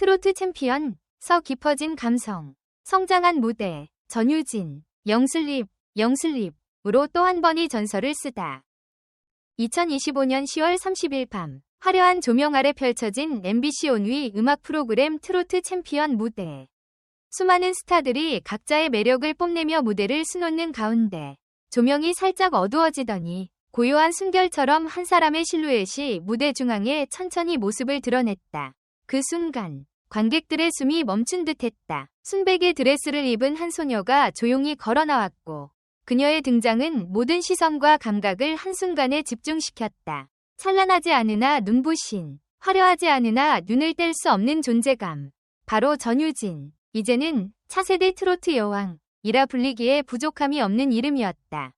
트로트 챔피언, 서 깊어진 감성, 성장한 무대, 전유진, 영슬립, 영슬립으로 또 한 번의 전설을 쓰다. 2025년 10월 30일 밤 화려한 조명 아래 펼쳐진 MBC 온위 음악 프로그램 트로트 챔피언 무대. 수많은 스타들이 각자의 매력을 뽐내며 무대를 수놓는 가운데 조명이 살짝 어두워지더니 고요한 순결처럼 한 사람의 실루엣이 무대 중앙에 천천히 모습을 드러냈다. 그 순간 관객들의 숨이 멈춘 듯 했다. 순백의 드레스를 입은 한 소녀가 조용히 걸어 나왔고 그녀의 등장은 모든 시선과 감각을 한순간에 집중시켰다. 찬란하지 않으나 눈부신, 화려하지 않으나 눈을 뗄 수 없는 존재감. 바로 전유진. 이제는 차세대 트로트 여왕이라 불리기에 부족함이 없는 이름이었다.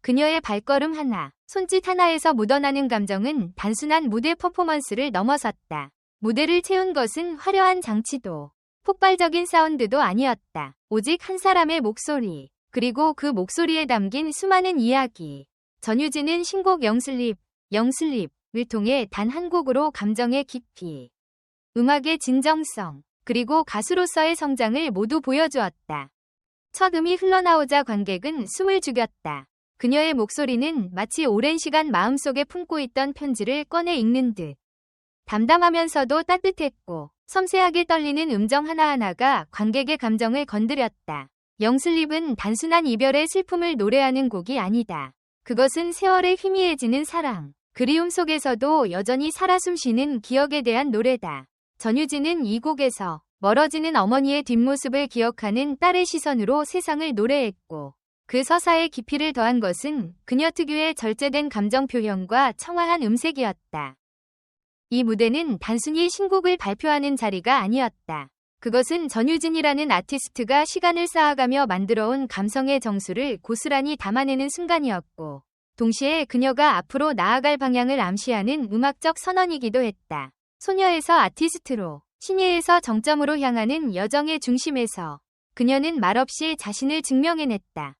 그녀의 발걸음 하나, 손짓 하나에서 묻어나는 감정은 단순한 무대 퍼포먼스를 넘어섰다. 무대를 채운 것은 화려한 장치도, 폭발적인 사운드도 아니었다. 오직 한 사람의 목소리, 그리고 그 목소리에 담긴 수많은 이야기. 전유진은 신곡 영슬립, 영슬립을 통해 단 한 곡으로 감정의 깊이, 음악의 진정성, 그리고 가수로서의 성장을 모두 보여주었다. 첫 음이 흘러나오자 관객은 숨을 죽였다. 그녀의 목소리는 마치 오랜 시간 마음속에 품고 있던 편지를 꺼내 읽는 듯 담담하면서도 따뜻했고 섬세하게 떨리는 음정 하나하나가 관객의 감정을 건드렸다. 영슬립은 단순한 이별의 슬픔을 노래하는 곡이 아니다. 그것은 세월의 희미해지는 사랑, 그리움 속에서도 여전히 살아 숨쉬는 기억에 대한 노래다. 전유진은 이 곡에서 멀어지는 어머니의 뒷모습을 기억하는 딸의 시선으로 세상을 노래했고 그 서사의 깊이를 더한 것은 그녀 특유의 절제된 감정 표현과 청아한 음색이었다. 이 무대는 단순히 신곡을 발표하는 자리가 아니었다. 그것은 전유진이라는 아티스트가 시간을 쌓아가며 만들어온 감성의 정수를 고스란히 담아내는 순간이었고, 동시에 그녀가 앞으로 나아갈 방향을 암시하는 음악적 선언이기도 했다. 소녀에서 아티스트로, 신예에서 정점으로 향하는 여정의 중심에서 그녀는 말없이 자신을 증명해냈다.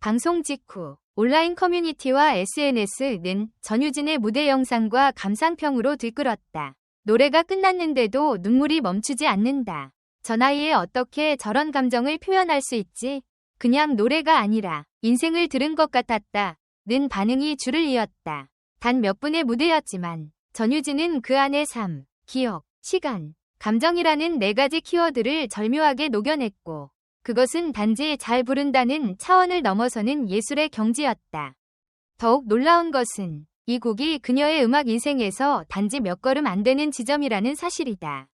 방송 직후 온라인 커뮤니티와 SNS는 전유진의 무대 영상과 감상평으로 들끓었다. 노래가 끝났는데도 눈물이 멈추지 않는다. 저 나이에 어떻게 저런 감정을 표현할 수 있지? 그냥 노래가 아니라 인생을 들은 것 같았다. 는 반응이 줄을 이었다. 단 몇 분의 무대였지만 전유진은 그 안에 삶, 기억, 시간, 감정이라는 네 가지 키워드를 절묘하게 녹여냈고 그것은 단지 잘 부른다는 차원을 넘어서는 예술의 경지였다. 더욱 놀라운 것은 이 곡이 그녀의 음악 인생에서 단지 몇 걸음 안 되는 지점이라는 사실이다.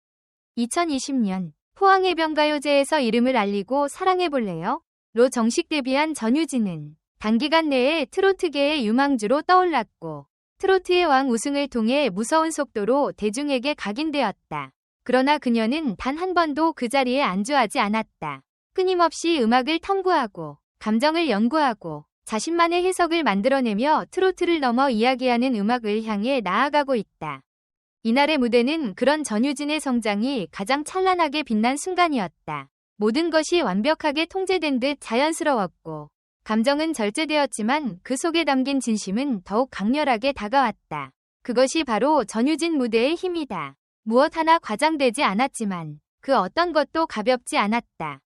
2020년 포항해변가요제에서 이름을 알리고 사랑해볼래요? 로 정식 데뷔한 전유진은 단기간 내에 트로트계의 유망주로 떠올랐고 트로트의 왕 우승을 통해 무서운 속도로 대중에게 각인되었다. 그러나 그녀는 단 한 번도 그 자리에 안주하지 않았다. 끊임없이 음악을 탐구하고 감정을 연구하고 자신만의 해석을 만들어내며 트로트를 넘어 이야기하는 음악을 향해 나아가고 있다. 이날의 무대는 그런 전유진의 성장이 가장 찬란하게 빛난 순간이었다. 모든 것이 완벽하게 통제된 듯 자연스러웠고 감정은 절제되었지만 그 속에 담긴 진심은 더욱 강렬하게 다가왔다. 그것이 바로 전유진 무대의 힘이다. 무엇 하나 과장되지 않았지만 그 어떤 것도 가볍지 않았다.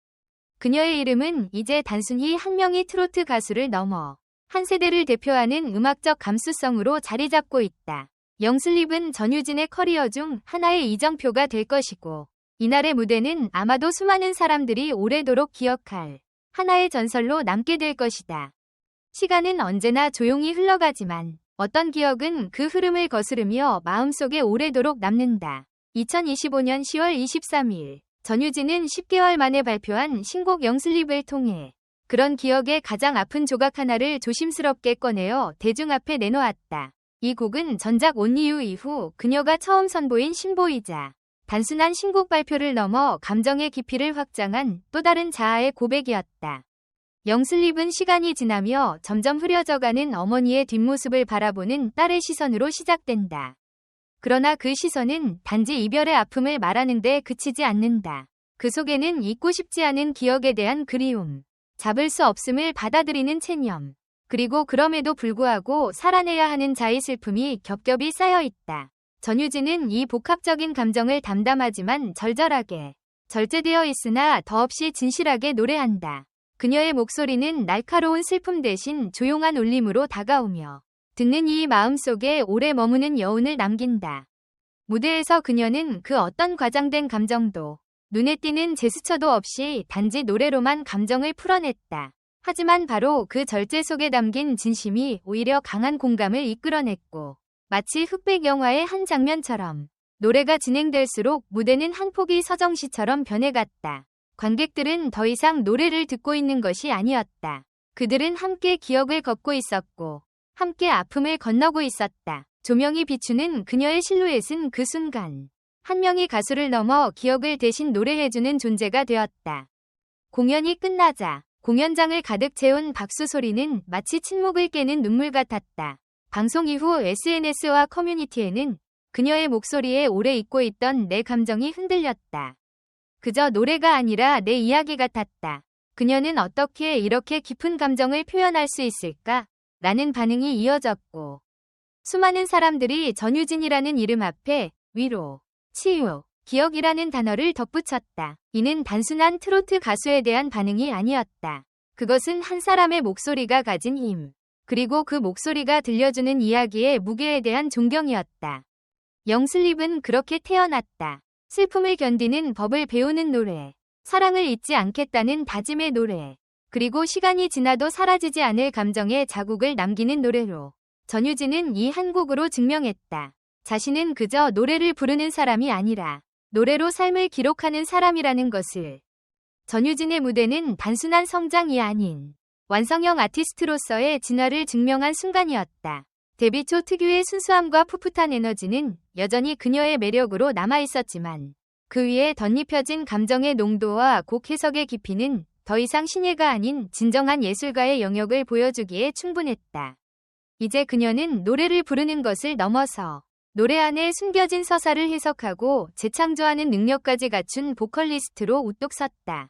그녀의 이름은 이제 단순히 한 명의 트로트 가수를 넘어 한 세대를 대표하는 음악적 감수성으로 자리 잡고 있다. 영슬립은 전유진의 커리어 중 하나의 이정표가 될 것이고 이날의 무대는 아마도 수많은 사람들이 오래도록 기억할 하나의 전설로 남게 될 것이다. 시간은 언제나 조용히 흘러가지만 어떤 기억은 그 흐름을 거스르며 마음속에 오래도록 남는다. 2025년 10월 23일 전유진은 10개월 만에 발표한 신곡 영슬립을 통해 그런 기억의 가장 아픈 조각 하나를 조심스럽게 꺼내어 대중 앞에 내놓았다. 이 곡은 전작 온리유 이후 그녀가 처음 선보인 신보이자 단순한 신곡 발표를 넘어 감정의 깊이를 확장한 또 다른 자아의 고백이었다. 영슬립은 시간이 지나며 점점 흐려져가는 어머니의 뒷모습을 바라보는 딸의 시선으로 시작된다. 그러나 그 시선은 단지 이별의 아픔을 말하는데 그치지 않는다. 그 속에는 잊고 싶지 않은 기억에 대한 그리움, 잡을 수 없음을 받아들이는 체념, 그리고 그럼에도 불구하고 살아내야 하는 자의 슬픔이 겹겹이 쌓여 있다. 전유진은 이 복합적인 감정을 담담하지만 절절하게 절제되어 있으나 더없이 진실하게 노래한다. 그녀의 목소리는 날카로운 슬픔 대신 조용한 울림으로 다가오며 듣는 이 마음속에 오래 머무는 여운을 남긴다. 무대에서 그녀는 그 어떤 과장된 감정도 눈에 띄는 제스처도 없이 단지 노래로만 감정을 풀어냈다. 하지만 바로 그 절제 속에 담긴 진심이 오히려 강한 공감을 이끌어냈고 마치 흑백 영화의 한 장면처럼 노래가 진행될수록 무대는 한 폭의 서정시처럼 변해갔다. 관객들은 더 이상 노래를 듣고 있는 것이 아니었다. 그들은 함께 기억을 걷고 있었고 함께 아픔을 건너고 있었다. 조명이 비추는 그녀의 실루엣은 그 순간 한 명의 가수를 넘어 기억을 대신 노래해주는 존재가 되었다. 공연이 끝나자 공연장을 가득 채운 박수 소리는 마치 침묵을 깨는 눈물 같았다. 방송 이후 SNS와 커뮤니티에는 그녀의 목소리에 오래 잊고 있던 내 감정이 흔들렸다. 그저 노래가 아니라 내 이야기 같았다. 그녀는 어떻게 이렇게 깊은 감정을 표현할 수 있을까? 라는 반응이 이어졌고 수많은 사람들이 전유진이라는 이름 앞에 위로, 치유, 기억이라는 단어를 덧붙였다. 이는 단순한 트로트 가수에 대한 반응이 아니었다. 그것은 한 사람의 목소리가 가진 힘, 그리고 그 목소리가 들려주는 이야기의 무게에 대한 존경이었다. 영슬립은 그렇게 태어났다. 슬픔을 견디는 법을 배우는 노래, 사랑을 잊지 않겠다는 다짐의 노래, 그리고 시간이 지나도 사라지지 않을 감정의 자국을 남기는 노래로 전유진은 이 한 곡으로 증명했다. 자신은 그저 노래를 부르는 사람이 아니라 노래로 삶을 기록하는 사람이라는 것을. 전유진의 무대는 단순한 성장이 아닌 완성형 아티스트로서의 진화를 증명한 순간이었다. 데뷔 초 특유의 순수함과 풋풋한 에너지는 여전히 그녀의 매력으로 남아있었지만 그 위에 덧입혀진 감정의 농도와 곡 해석의 깊이는 더 이상 신예가 아닌 진정한 예술가의 영역을 보여주기에 충분했다. 이제 그녀는 노래를 부르는 것을 넘어서 노래 안에 숨겨진 서사를 해석하고 재창조하는 능력까지 갖춘 보컬리스트로 우뚝 섰다.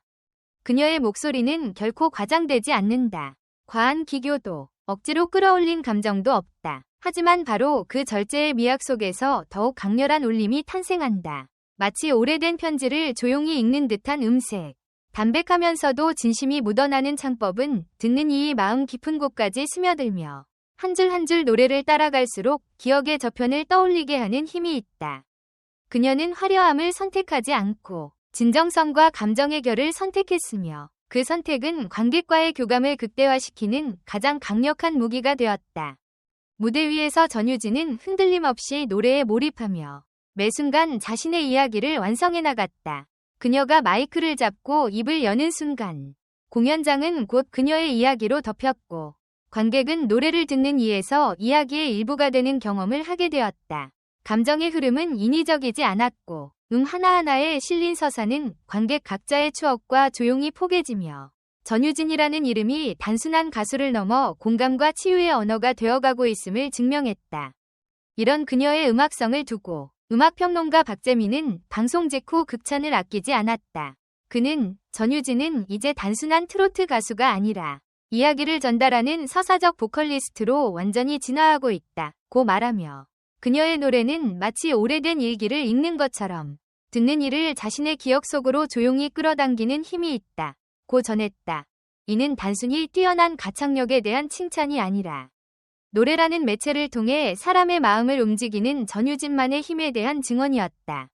그녀의 목소리는 결코 과장되지 않는다. 과한 기교도 억지로 끌어올린 감정도 없다. 하지만 바로 그 절제의 미학 속에서 더욱 강렬한 울림이 탄생한다. 마치 오래된 편지를 조용히 읽는 듯한 음색. 담백하면서도 진심이 묻어나는 창법은 듣는 이의 마음 깊은 곳까지 스며들며 한줄 한줄 노래를 따라갈수록 기억의 저편을 떠올리게 하는 힘이 있다. 그녀는 화려함을 선택하지 않고 진정성과 감정의 결을 선택했으며 그 선택은 관객과의 교감을 극대화시키는 가장 강력한 무기가 되었다. 무대 위에서 전유진은 흔들림 없이 노래에 몰입하며 매 순간 자신의 이야기를 완성해 나갔다. 그녀가 마이크를 잡고 입을 여는 순간 공연장은 곧 그녀의 이야기로 덮였고 관객은 노래를 듣는 이에서 이야기의 일부가 되는 경험을 하게 되었다. 감정의 흐름은 인위적이지 않았고 음 하나하나에 실린 서사는 관객 각자의 추억과 조용히 포개지며 전유진이라는 이름이 단순한 가수를 넘어 공감과 치유의 언어가 되어가고 있음을 증명했다. 이런 그녀의 음악성을 두고 음악평론가 박재민은 방송 직후 극찬을 아끼지 않았다. 그는 전유진은 이제 단순한 트로트 가수가 아니라 이야기를 전달하는 서사적 보컬리스트로 완전히 진화하고 있다. 고 말하며 그녀의 노래는 마치 오래된 일기를 읽는 것처럼 듣는 이를 자신의 기억 속으로 조용히 끌어당기는 힘이 있다. 고 전했다. 이는 단순히 뛰어난 가창력에 대한 칭찬이 아니라 노래라는 매체를 통해 사람의 마음을 움직이는 전유진만의 힘에 대한 증언이었다.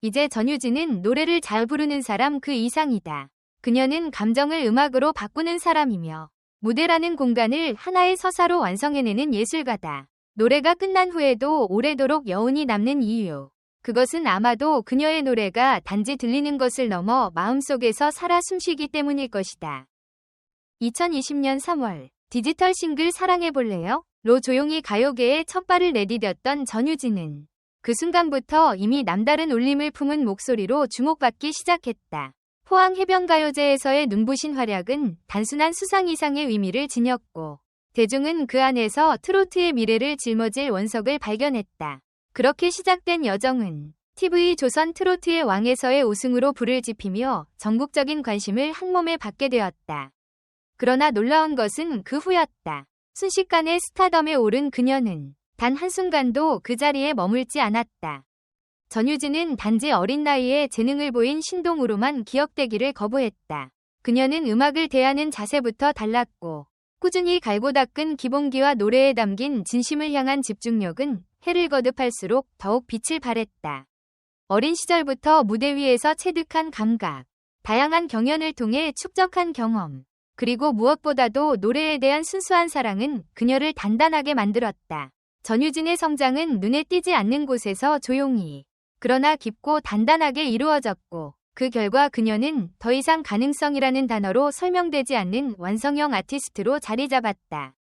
이제 전유진은 노래를 잘 부르는 사람 그 이상이다. 그녀는 감정을 음악으로 바꾸는 사람이며 무대라는 공간을 하나의 서사로 완성해내는 예술가다. 노래가 끝난 후에도 오래도록 여운이 남는 이유. 그것은 아마도 그녀의 노래가 단지 들리는 것을 넘어 마음속에서 살아 숨쉬기 때문일 것이다. 2020년 3월 디지털 싱글 사랑해볼래요? 로 조용히 가요계에 첫 발을 내디뎠던 전유진은 그 순간부터 이미 남다른 울림을 품은 목소리로 주목받기 시작했다. 포항 해변가요제에서의 눈부신 활약은 단순한 수상 이상의 의미를 지녔고 대중은 그 안에서 트로트의 미래를 짊어질 원석을 발견했다. 그렇게 시작된 여정은 TV 조선 트로트의 왕에서의 우승으로 불을 지피며 전국적인 관심을 한몸에 받게 되었다. 그러나 놀라운 것은 그 후였다. 순식간에 스타덤에 오른 그녀는 단 한순간도 그 자리에 머물지 않았다. 전유진은 단지 어린 나이에 재능을 보인 신동으로만 기억되기를 거부했다. 그녀는 음악을 대하는 자세부터 달랐고 꾸준히 갈고 닦은 기본기와 노래에 담긴 진심을 향한 집중력은 해를 거듭할수록 더욱 빛을 발했다. 어린 시절부터 무대 위에서 체득한 감각, 다양한 경연을 통해 축적한 경험, 그리고 무엇보다도 노래에 대한 순수한 사랑은 그녀를 단단하게 만들었다. 전유진의 성장은 눈에 띄지 않는 곳에서 조용히, 그러나 깊고 단단하게 이루어졌고, 그 결과 그녀는 더 이상 가능성이라는 단어로 설명되지 않는 완성형 아티스트로 자리 잡았다.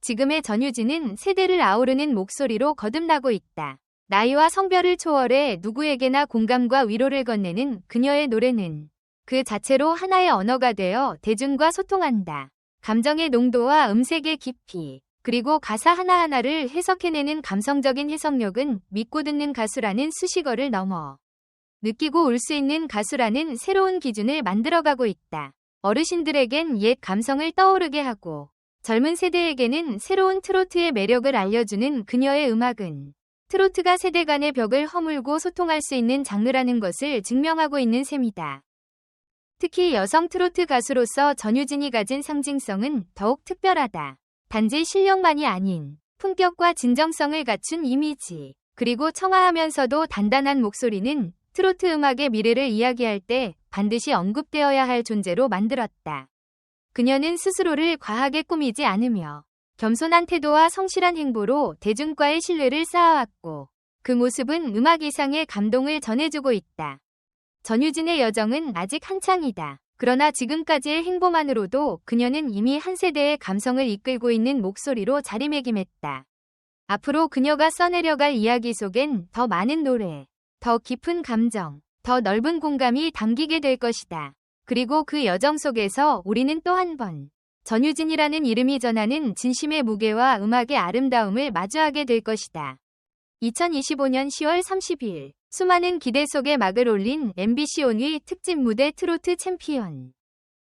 지금의 전유진은 세대를 아우르는 목소리로 거듭나고 있다. 나이와 성별을 초월해 누구에게나 공감과 위로를 건네는 그녀의 노래는 그 자체로 하나의 언어가 되어 대중과 소통한다. 감정의 농도와 음색의 깊이, 그리고 가사 하나하나를 해석해내는 감성적인 해석력은 믿고 듣는 가수라는 수식어를 넘어 느끼고 울수 있는 가수라는 새로운 기준을 만들어가고 있다. 어르신들에겐 옛 감성을 떠오르게 하고 젊은 세대에게는 새로운 트로트의 매력을 알려주는 그녀의 음악은 트로트가 세대 간의 벽을 허물고 소통할 수 있는 장르라는 것을 증명하고 있는 셈이다. 특히 여성 트로트 가수로서 전유진이 가진 상징성은 더욱 특별하다. 단지 실력만이 아닌 품격과 진정성을 갖춘 이미지, 그리고 청아하면서도 단단한 목소리는 트로트 음악의 미래를 이야기할 때 반드시 언급되어야 할 존재로 만들었다. 그녀는 스스로를 과하게 꾸미지 않으며 겸손한 태도와 성실한 행보로 대중과의 신뢰를 쌓아왔고 그 모습은 음악 이상의 감동을 전해주고 있다. 전유진의 여정은 아직 한창이다. 그러나 지금까지의 행보만으로도 그녀는 이미 한 세대의 감성을 이끌고 있는 목소리로 자리매김했다. 앞으로 그녀가 써내려갈 이야기 속엔 더 많은 노래, 더 깊은 감정, 더 넓은 공감이 담기게 될 것이다. 그리고 그 여정 속에서 우리는 또 한 번 전유진이라는 이름이 전하는 진심의 무게와 음악의 아름다움을 마주하게 될 것이다. 2025년 10월 30일 수많은 기대 속에 막을 올린 MBC 온위 특집 무대 트로트 챔피언.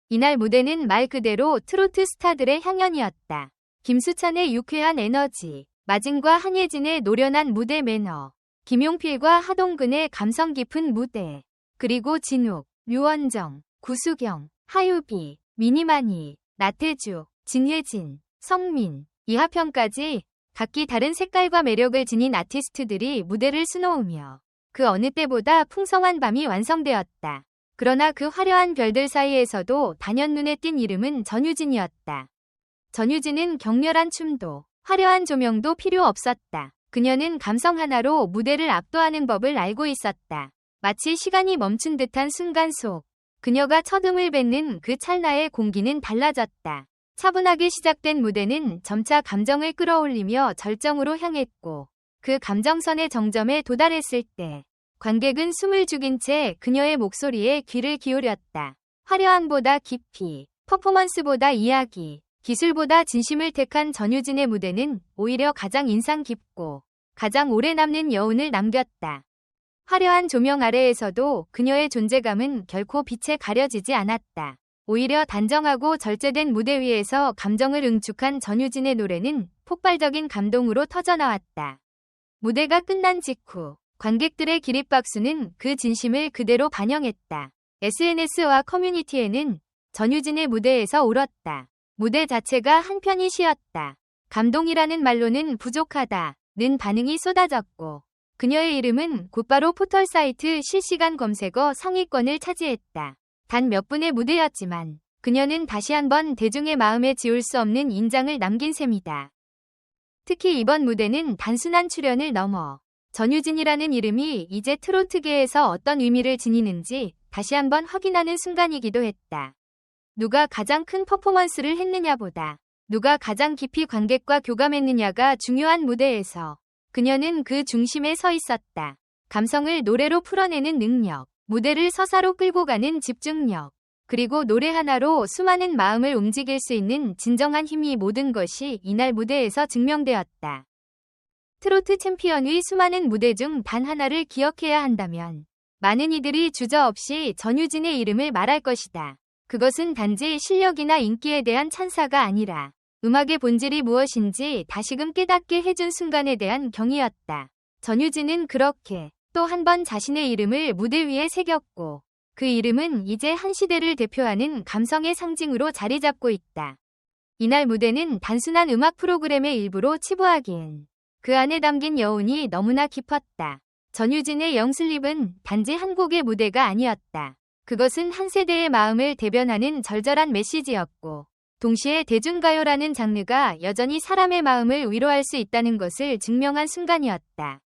이날 무대는 말 그대로 트로트 스타들의 향연이었다. 김수찬의 유쾌한 에너지, 마진과 한예진의 노련한 무대 매너, 김용필과 하동근의 감성 깊은 무대, 그리고 진욱, 류원정, 구수경, 하유비, 미니마니, 나태주, 진예진, 성민, 이하평까지 각기 다른 색깔과 매력을 지닌 아티스트들이 무대를 수놓으며 그 어느 때보다 풍성한 밤이 완성되었다. 그러나 그 화려한 별들 사이에서도 단연 눈에 띈 이름은 전유진이었다. 전유진은 격렬한 춤도 화려한 조명도 필요 없었다. 그녀는 감성 하나로 무대를 압도하는 법을 알고 있었다. 마치 시간이 멈춘 듯한 순간 속 그녀가 첫 음을 뱉는 그 찰나의 공기는 달라졌다. 차분하게 시작된 무대는 점차 감정을 끌어올리며 절정으로 향했고 그 감정선의 정점에 도달했을 때 관객은 숨을 죽인 채 그녀의 목소리에 귀를 기울였다. 화려함보다 깊이, 퍼포먼스보다 이야기, 기술보다 진심을 택한 전유진의 무대는 오히려 가장 인상 깊고 가장 오래 남는 여운을 남겼다. 화려한 조명 아래에서도 그녀의 존재감은 결코 빛에 가려지지 않았다. 오히려 단정하고 절제된 무대 위에서 감정을 응축한 전유진의 노래는 폭발적인 감동으로 터져나왔다. 무대가 끝난 직후 관객들의 기립박수는 그 진심을 그대로 반영했다. SNS와 커뮤니티에는 전유진의 무대에서 울었다. 무대 자체가 한편이 쉬었다. 감동이라는 말로는 부족하다. 는 반응이 쏟아졌고 그녀의 이름은 곧바로 포털 사이트 실시간 검색어 상위권을 차지했다. 단 몇 분의 무대였지만 그녀는 다시 한번 대중의 마음에 지울 수 없는 인장을 남긴 셈이다. 특히 이번 무대는 단순한 출연을 넘어 전유진이라는 이름이 이제 트로트계에서 어떤 의미를 지니는지 다시 한번 확인하는 순간이기도 했다. 누가 가장 큰 퍼포먼스를 했느냐보다 누가 가장 깊이 관객과 교감했느냐가 중요한 무대에서 그녀는 그 중심에 서 있었다. 감성을 노래로 풀어내는 능력, 무대를 서사로 끌고 가는 집중력, 그리고 노래 하나로 수많은 마음을 움직일 수 있는 진정한 힘이 모든 것이 이날 무대에서 증명되었다. 트로트 챔피언의 수많은 무대 중 단 하나를 기억해야 한다면 많은 이들이 주저없이 전유진의 이름을 말할 것이다. 그것은 단지 실력이나 인기에 대한 찬사가 아니라 음악의 본질이 무엇인지 다시금 깨닫게 해준 순간에 대한 경이였다. 전유진은 그렇게 또 한 번 자신의 이름을 무대 위에 새겼고 그 이름은 이제 한 시대를 대표하는 감성의 상징으로 자리 잡고 있다. 이날 무대는 단순한 음악 프로그램의 일부로 치부하기엔 그 안에 담긴 여운이 너무나 깊었다. 전유진의 영슬립은 단지 한 곡의 무대가 아니었다. 그것은 한 세대의 마음을 대변하는 절절한 메시지였고 동시에 대중가요라는 장르가 여전히 사람의 마음을 위로할 수 있다는 것을 증명한 순간이었다.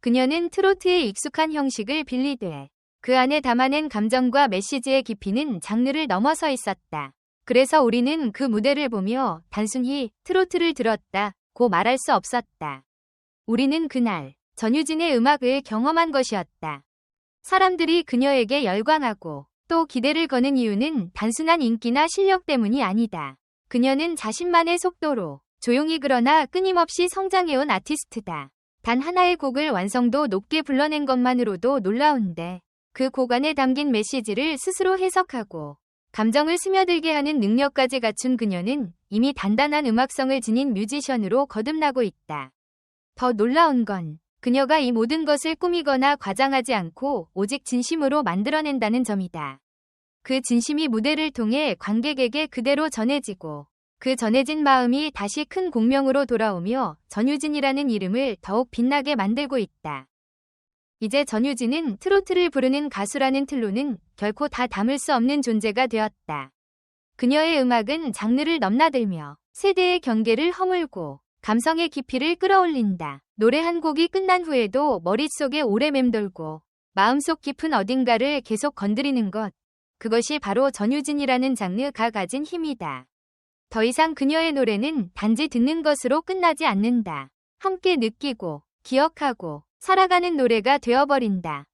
그녀는 트로트의 익숙한 형식을 빌리되 그 안에 담아낸 감정과 메시지의 깊이는 장르를 넘어서 있었다. 그래서 우리는 그 무대를 보며 단순히 트로트를 들었다 고 말할 수 없었다. 우리는 그날 전유진의 음악을 경험한 것이었다. 사람들이 그녀에게 열광하고 또 기대를 거는 이유는 단순한 인기나 실력 때문이 아니다. 그녀는 자신만의 속도로 조용히 그러나 끊임없이 성장해온 아티스트다. 단 하나의 곡을 완성도 높게 불러낸 것만으로도 놀라운데 그 곡 안에 담긴 메시지를 스스로 해석하고 감정을 스며들게 하는 능력까지 갖춘 그녀는 이미 단단한 음악성을 지닌 뮤지션으로 거듭나고 있다. 더 놀라운 건 그녀가 이 모든 것을 꾸미거나 과장하지 않고 오직 진심으로 만들어낸다는 점이다. 그 진심이 무대를 통해 관객에게 그대로 전해지고 그 전해진 마음이 다시 큰 공명으로 돌아오며 전유진이라는 이름을 더욱 빛나게 만들고 있다. 이제 전유진은 트로트를 부르는 가수라는 틀로는 결코 다 담을 수 없는 존재가 되었다. 그녀의 음악은 장르를 넘나들며 세대의 경계를 허물고 감성의 깊이를 끌어올린다. 노래 한 곡이 끝난 후에도 머릿속에 오래 맴돌고 마음속 깊은 어딘가를 계속 건드리는 것. 그것이 바로 전유진이라는 장르가 가진 힘이다. 더 이상 그녀의 노래는 단지 듣는 것으로 끝나지 않는다. 함께 느끼고 기억하고 살아가는 노래가 되어버린다.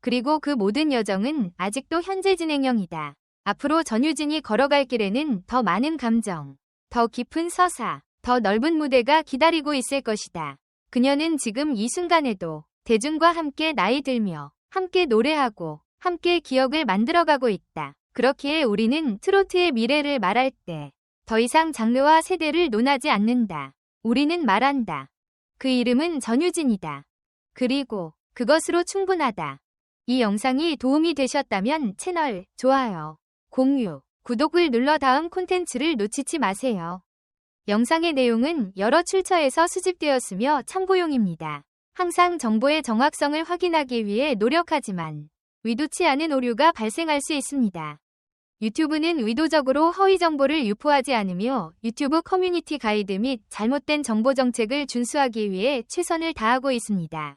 그리고 그 모든 여정은 아직도 현재 진행형이다. 앞으로 전유진이 걸어갈 길에는 더 많은 감정, 더 깊은 서사, 더 넓은 무대가 기다리고 있을 것이다. 그녀는 지금 이 순간에도 대중과 함께 나이 들며 함께 노래하고 함께 기억을 만들어가고 있다. 그렇기에 우리는 트로트의 미래를 말할 때 더 이상 장르와 세대를 논하지 않는다. 우리는 말한다. 그 이름은 전유진이다. 그리고 그것으로 충분하다. 이 영상이 도움이 되셨다면 채널 좋아요, 공유, 구독을 눌러 다음 콘텐츠를 놓치지 마세요. 영상의 내용은 여러 출처에서 수집되었으며 참고용입니다. 항상 정보의 정확성을 확인하기 위해 노력하지만 의도치 않은 오류가 발생할 수 있습니다. 유튜브는 의도적으로 허위 정보를 유포하지 않으며 유튜브 커뮤니티 가이드 및 잘못된 정보 정책을 준수하기 위해 최선을 다하고 있습니다.